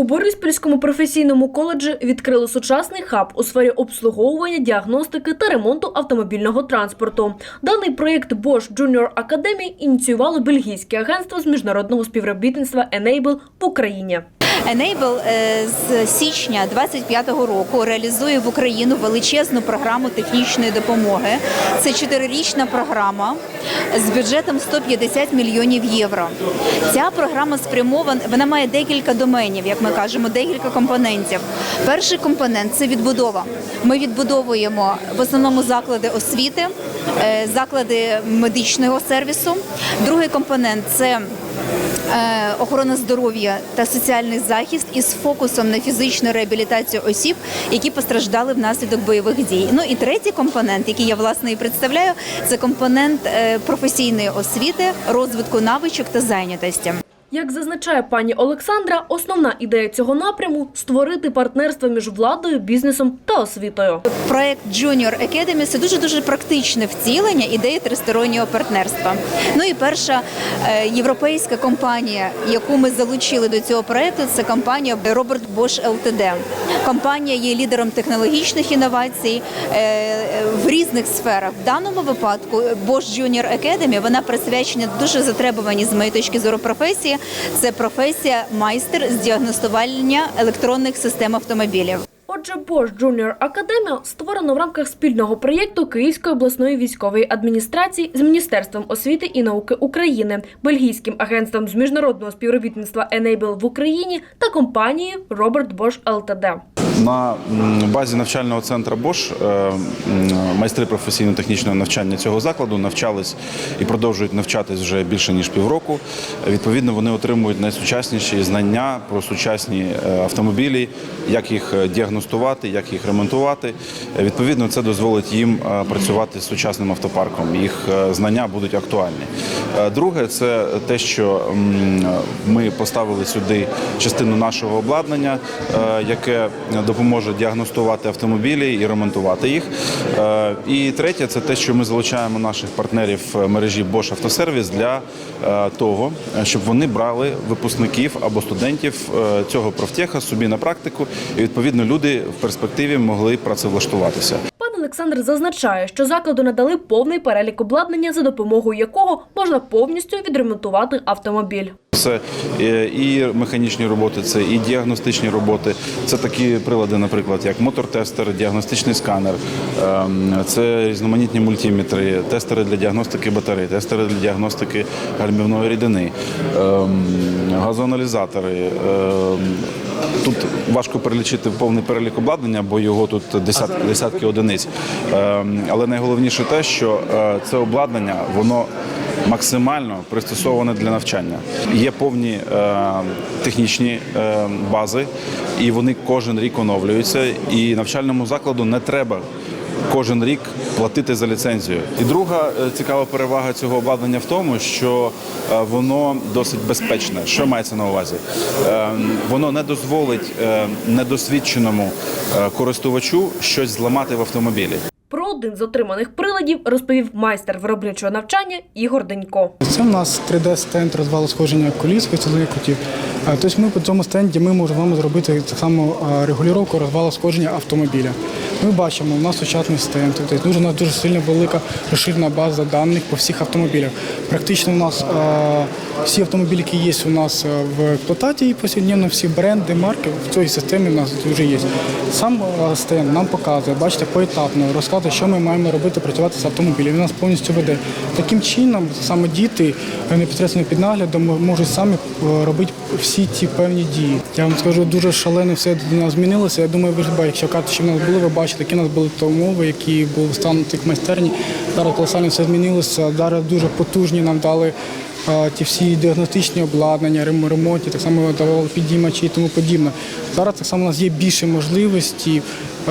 У Бориспільському професійному коледжі відкрили сучасний хаб у сфері обслуговування, діагностики та ремонту автомобільного транспорту. Даний проєкт Bosch Junior Academy ініціювало бельгійське агентство з міжнародного співробітництва Enable в Україні. Enable е, з січня 25-го року реалізує в Україну величезну програму технічної допомоги. Це чотирирічна програма з бюджетом 150 мільйонів євро. Ця програма спрямована, вона має декілька доменів, як ми кажемо, декілька компонентів. Перший компонент це відбудова. Ми відбудовуємо в основному заклади освіти, е, заклади медичного сервісу. Другий компонент це охорона здоров'я та соціальний захист із фокусом на фізичну реабілітацію осіб, які постраждали внаслідок бойових дій. Ну і третій компонент, який я власне і представляю, це компонент е, професійної освіти, розвитку навичок та зайнятості. Як зазначає пані Олександра, основна ідея цього напряму створити партнерство між владою, бізнесом та освітою. Проект Junior Academy – це дуже дуже практичне втілення ідеї тристороннього партнерства. Ну і перша е, європейська компанія, яку ми залучили до цього проекту, це компанія Robert Bosch Ltd. Компанія є лідером технологічних інновацій е, в різних сферах. В даному випадку Bosch Junior Academy, вона присвячена дуже затребувані з моєї точки зору професії. Це професія майстер з діагностування електронних систем автомобілів. Отже, Bosch Junior Academy створено в рамках спільного проєкту Київської обласної військової адміністрації з Міністерством освіти і науки України, Бельгійським агентством з міжнародного співробітництва Enable в Україні та компанією Robert Bosch Ltd. На базі навчального центру Bosch е, майстри професійно-технічного навчання цього закладу навчались і продовжують навчатись вже більше ніж півроку. Відповідно, вони отримують найсучасніші знання про сучасні е, автомобілі, як їх е, діагностувати, як їх ремонтувати. Відповідно, це дозволить їм працювати з сучасним автопарком. Їх знання будуть актуальні. Друге, це те, що ми поставили сюди частину нашого обладнання, яке допоможе діагностувати автомобілі і ремонтувати їх. Е, І третє, це те, що ми залучаємо наших партнерів е, мережі Bosch Автосервіс для е, того, щоб вони брали випускників або студентів цього профтеха собі на практику, і відповідно люди в перспективі могли працевлаштуватися. Олександр зазначає, що закладу надали повний перелік обладнання, за допомогою якого можна повністю відремонтувати автомобіль. Це е, і механічні роботи, це і діагностичні роботи. Це такі прилади, наприклад, як мотор-тестер, діагностичний сканер, ем, це різноманітні мультиметри, тестери для діагностики батарей, тестери для діагностики гальмівної рідини, ем, газоаналізатори. Тут важко перелічити повний перелік обладнання, бо його тут десятки, десятки одиниць. Ем, Але найголовніше те, що е, це обладнання, воно максимально пристосоване для навчання. Є повні е, технічні е, бази, і вони кожен рік оновлюються. І навчальному закладу не треба. Кожен рік платити за ліцензію. І друга е, цікава перевага цього обладнання в тому, що е, воно досить безпечне. Що мається на увазі? Е, Воно не дозволить недосвідченому користувачу щось зламати в автомобілі. Про один з отриманих приладів розповів майстер виробничого навчання Ігор Денько. Це в нас 3D-стенд розвалу сходження коліс, кутів. Тобто ми по цьому стенді ми можемо зробити так само регулювання розвалу сходження автомобіля. Ми бачимо, у нас сучасний стенд, тобто дуже у нас дуже сильно велика розширена база даних по всіх автомобілях. Практично у нас всі автомобілі, які є у нас в експлуатації повсякденно, всі бренди, марки в цій системі у нас вже є. Сам стенд нам показує, бачите, поетапно розказує, що ми маємо робити, працювати з автомобілем. Він нас повністю веде. Таким чином, саме діти е, непосередньо під наглядом можуть самі е, робити всі ті певні дії. Я вам скажу, дуже шалено все до нас змінилося. Я думаю, ви ж бачите, якщо що в нас були, ви бачите, які в нас були то умови, які був стан тих майстерні. Зараз колосально все змінилося. Зараз дуже потужні нам дали. Ті всі діагностичні обладнання, ремонті, так само давали підіймачі і тому подібне. Зараз так само у нас є більше можливості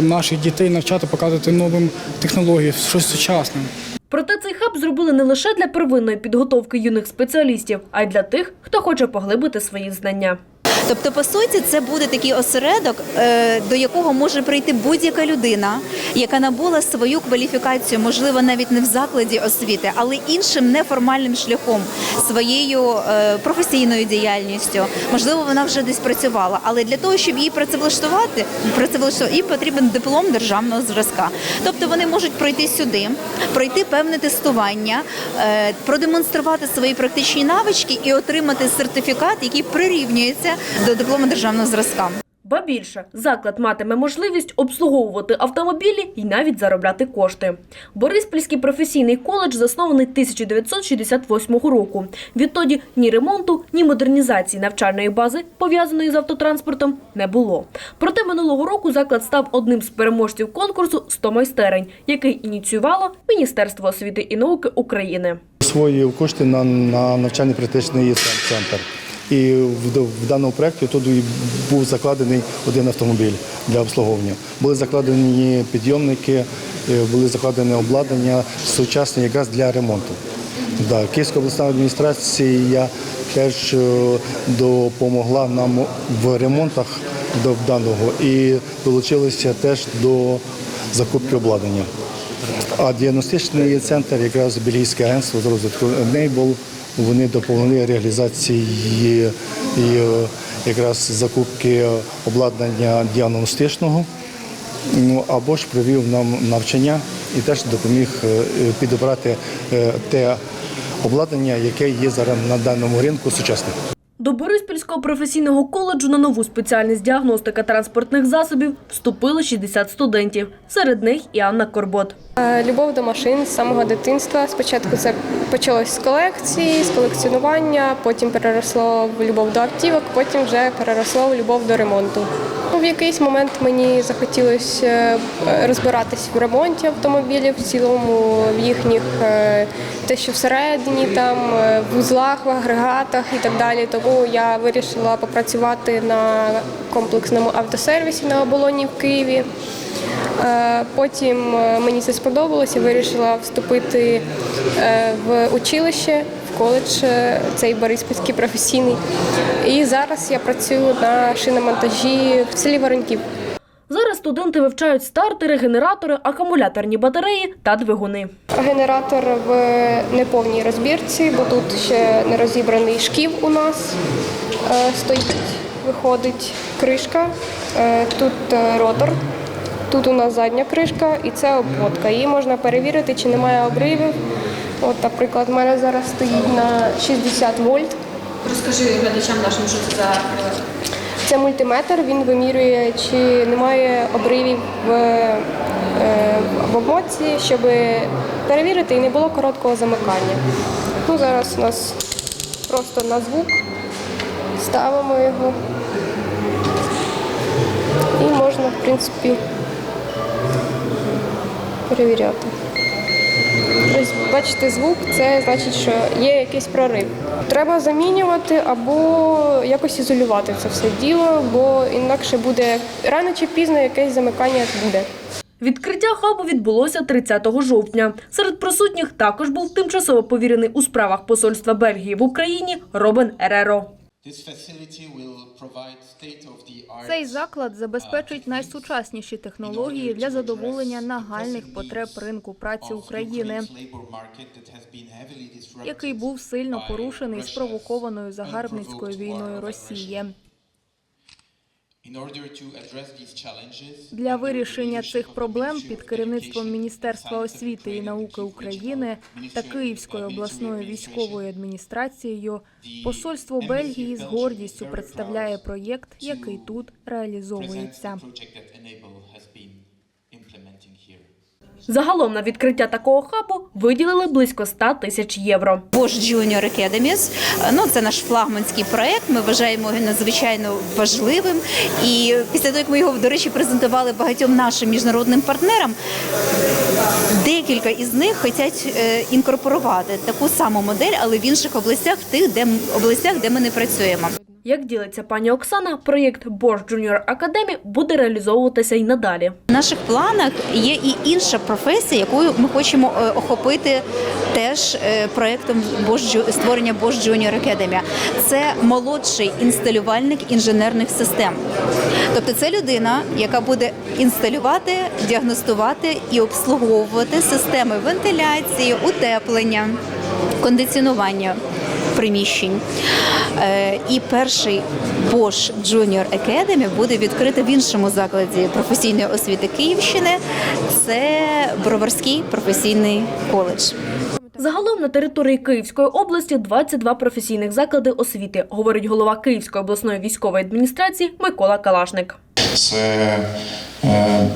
наших дітей навчати, показувати новим технологіям, щось сучасне. Проте цей хаб зробили не лише для первинної підготовки юних спеціалістів, а й для тих, хто хоче поглибити свої знання. Тобто, по суті, це буде такий осередок, е, до якого може прийти будь-яка людина, яка набула свою кваліфікацію, можливо, навіть не в закладі освіти, але іншим неформальним шляхом, своєю е, професійною діяльністю. Можливо, вона вже десь працювала, але для того, щоб її працевлаштувати, працевлаштувати, їй потрібен диплом державного зразка. Тобто вони можуть пройти сюди, пройти певне тестування, е, продемонструвати свої практичні навички і отримати сертифікат, який прирівнюється до диплому державного зразка. Ба більше, заклад матиме можливість обслуговувати автомобілі і навіть заробляти кошти. Бориспільський професійний коледж заснований 1968 року. Відтоді ні ремонту, ні модернізації навчальної бази, пов'язаної з автотранспортом, не було. Проте минулого року заклад став одним з переможців конкурсу «100 майстерень, який ініціювало Міністерство освіти і науки України. освоїв кошти на, на навчальний практичний центр. І в, даному проєкті тут був закладений один автомобіль для обслуговування. Були закладені підйомники, е, були закладені обладнання сучасне якраз для ремонту. Да, Київська обласна адміністрація теж е, допомогла нам в ремонтах до даного і долучилися теж до закупки обладнання. А діагностичний центр, якраз Бельгійське агентство з розвитку Enable, вони допомогли реалізації е, якраз закупки обладнання діагностичного. Ну або ж провів нам навчання і теж допоміг е, підібрати е, те обладнання, яке є зараз на даному ринку сучасне. До Бориспільського професійного коледжу на нову спеціальність діагностика транспортних засобів вступили 60 студентів. Серед них і Анна Корбот. Е, Любов до машин з самого дитинства. Спочатку це почалось з колекції, з колекціонування, потім переросло в любов до автівок, потім вже переросло в любов до ремонту. В якийсь момент мені захотілося е, розбиратись в ремонті автомобілів, в цілому в їхніх е, те, що всередині, там е, в узлах, в агрегатах і так далі. Тому я вирішила попрацювати на комплексному автосервісі на оболоні в Києві. Потім мені це сподобалося, вирішила вступити в училище, коледж, е, цей Бориспільський професійний. І зараз я працюю на шиномонтажі в селі Вороньків. Зараз студенти вивчають стартери, генератори, акумуляторні батареї та двигуни. Генератор в неповній розбірці, бо тут ще не розібраний шків у нас е, стоїть, виходить кришка, е, тут ротор, тут у нас задня кришка і це обводка. Її можна перевірити, чи немає обривів. От, наприклад, в мене зараз стоїть на 60 вольт. Розкажи глядачам нашим, що це за Це мультиметр, він вимірює, чи немає обривів в, е, в обмотці, щоб перевірити і не було короткого замикання. Ну, зараз у нас просто на звук ставимо його і можна, в принципі, перевіряти. Ось бачите, звук це значить, що є якийсь прорив. Треба замінювати або якось ізолювати це все діло, бо інакше буде рано чи пізно якесь замикання буде. Відкриття хабу відбулося 30 жовтня. Серед присутніх також був тимчасово повірений у справах посольства Бельгії в Україні Робен Ереро. Цей заклад забезпечить найсучасніші технології для задоволення нагальних потреб ринку праці України, який був сильно порушений спровокованою загарбницькою війною Росії. Для вирішення цих проблем під керівництвом Міністерства освіти і науки України та Київською обласною військовою адміністрацією посольство Бельгії з гордістю представляє проєкт, який тут реалізовується. Загалом на відкриття такого хабу виділили близько 100 тисяч євро. Bosch Junior Academies. Ну, це наш флагманський проект. Ми вважаємо його надзвичайно важливим. І після того, як ми його, до речі, презентували багатьом нашим міжнародним партнерам, декілька із них хочуть е, інкорпорувати таку саму модель, але в інших областях, тих, де областях, де ми не працюємо. Як ділиться пані Оксана, проєкт Bosch Junior Academy буде реалізовуватися й надалі. В наших планах є і інша професія, яку ми хочемо е, охопити теж е, Ju- створення Bosch Junior Academy. Це молодший інсталювальник інженерних систем. Тобто це людина, яка буде інсталювати, діагностувати і обслуговувати системи вентиляції, утеплення, кондиціонування приміщень. Е, І перший Bosch Junior Academy буде відкритий в іншому закладі професійної освіти Київщини. Це Броварський професійний коледж. Загалом на території Київської області 22 професійних заклади освіти, говорить голова Київської обласної військової адміністрації Микола Калашник. Це е,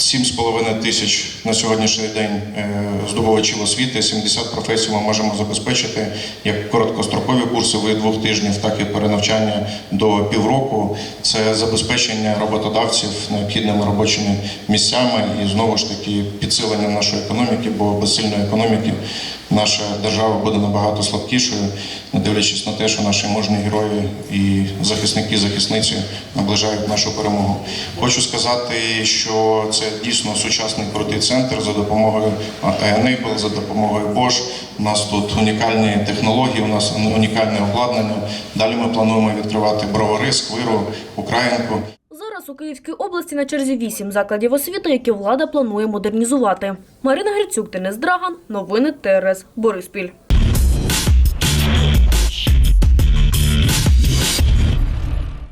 7,5 тисяч на сьогоднішній день е, здобувачів освіти, 70 професій ми можемо забезпечити як короткострокові курси від двох тижнів, так і перенавчання до півроку. Це забезпечення роботодавців необхідними робочими місцями і знову ж таки підсилення нашої економіки, бо без сильної економіки наша держава буде набагато слабкішою, не дивлячись на те, що наші мужні герої і захисники, захисниці наближають нашу перемогу. Хочу сказати, що це дійсно сучасний крутий центр за допомогою Enable, за допомогою Bosch. У нас тут унікальні технології, у нас унікальне обладнання. Далі ми плануємо відкривати бровари, сквиру, Українку. Зараз у Київській області на черзі вісім закладів освіти, які влада планує модернізувати. Марина Грицюк, Денис Драган. Новини ТРС Бориспіль.